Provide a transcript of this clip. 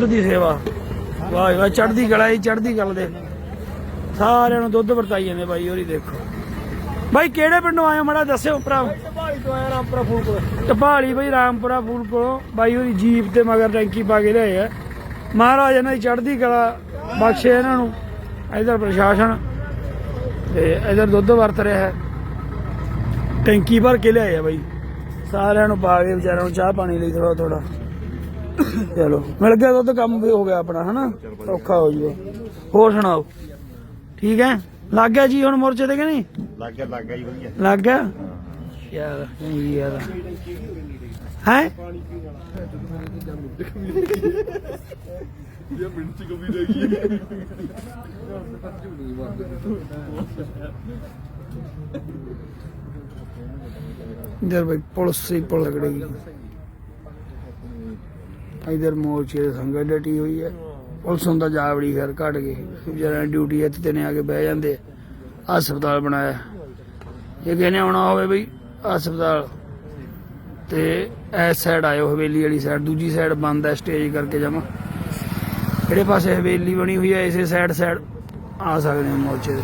ਦੁੱਧ ਦੀ ਸੇਵਾ। ਵਾਹ ਵਾਹ ਚੜਦੀ ਕਲਾ ਹੀ ਚੜਦੀ ਕਲ ਦੇ। ਸਾਰਿਆਂ ਨੂੰ ਦੁੱਧ ਵਰਤਾਈ ਜਾਂਦੇ ਬਾਈ ਹੋਰੀ ਦੇਖੋ। ਬਾਈ ਕਿਹੜੇ ਪਿੰਡੋਂ ਆਏ ਮੜਾ ਦੱਸਿਓ ਭਰਾ? ਭਾਈ ਤੋਂ ਆਇਆ ਰਾਮਪੁਰਾ ਫੂਲ ਟਪਾਲੀ ਬਈ ਰਾਮਪੁਰਾ ਫੂਲ ਕੋਲੋਂ। ਬਾਈ ਉਹਦੀ ਜੀਪ ਤੇ ਮਗਰ ਟੈਂਕੀ ਪਾ ਕੇ ਲਿਆਏ ਆ। ਮਹਾਰਾਜ ਇਹਨਾਂ ਦੀ ਚੜ੍ਹਦੀ ਕਲਾ ਬਖਸ਼ੇ ਇਹਨਾਂ ਨੂੰ। ਇਧਰ ਪ੍ਰਸ਼ਾਸਨ ਤੇ ਇਧਰ ਦੁੱਧ ਵਰਤ ਰਿਹਾ ਹੈ। ਟੈਂਕੀ ਭਰ ਕੇ ਲਿਆਏ ਆ ਬਾਈ। ਸਾਰਿਆਂ ਨੂੰ ਪਾ ਕੇ ਵਿਚਾਰਿਆਂ ਨੂੰ ਚਾਹ ਪਾਣੀ ਲਈ ਥੋੜਾ ਥੋੜਾ ਚਲੋ ਮਿਲ ਗਿਆ ਦੁੱਧ ਕੰਮ ਵੀ ਹੋ ਗਿਆ ਆਪਣਾ ਹਨਾ? ਔਖਾ ਹੋ ਜੂਗਾ। ਹੋਰ ਸੁਣਾਓ? ਠੀਕ ਹੈ? ਲੱਗ ਗਿਆ ਜੀ ਹੁਣ ਮੋਰਚੇ ਤੇ ਕਿ ਨਹੀਂ? ਲੱਗ ਗਿਆ ਲੱਗ ਗਿਆ ਜੀ ਵਧੀਆ। ਲੱਗ ਗਿਆ? ਯਾਰ ਚੰਗੀ ਯਾਰ। ਹੈ? ਇਹ ਮਿੰਟ ਚ ਕਮੀ ਰਹਿ ਗਈ ਇਧਰ ਭਾਈ ਪੁਲਿਸ ਹੀ ਪੁਲ ਲਗੜੇਗੀ ਇਧਰ ਮੋਰਚੇ ਦੇ ਸੰਗਤ ਡਟੀ ਹੋਈ ਹੈ। ਪੁਲਿਸ ਹੁੰਦਾ ਜਾਵੜੀ ਘਰ ਕੱਢ ਕੇ ਜਿਹੜਾ ਡਿਊਟੀ ਇੱਥੇ ਤੇ ਨੇ ਆ ਕੇ ਬਹਿ ਜਾਂਦੇ ਹਸਪਤਾਲ ਬਣਾਇਆ। ਜੇ ਕਿਸੇ ਆਉਣਾ ਹੋਵੇ ਬਈ ਹਸਪਤਾਲ। ਤੇ ਇਸ ਸਾਈਡ ਆਇਓ, ਹਵੇਲੀ ਵਾਲੀ ਸਾਈਡ ਦੂਜੀ ਸਾਈਡ ਬੰਦ ਹੈ ਸਟੇਜ ਕਰਕੇ ਜਮਾ ਜਿਹੜੇ ਪਾਸੇ ਹਵੇਲੀ ਬਣੀ ਹੋਈ ਹੈ, ਇਸੇ ਸਾਈਡ ਸਾਈਡ ਆ ਸਕਦੇ ਹੋ ਮੋਰਚੇ ਦੇ।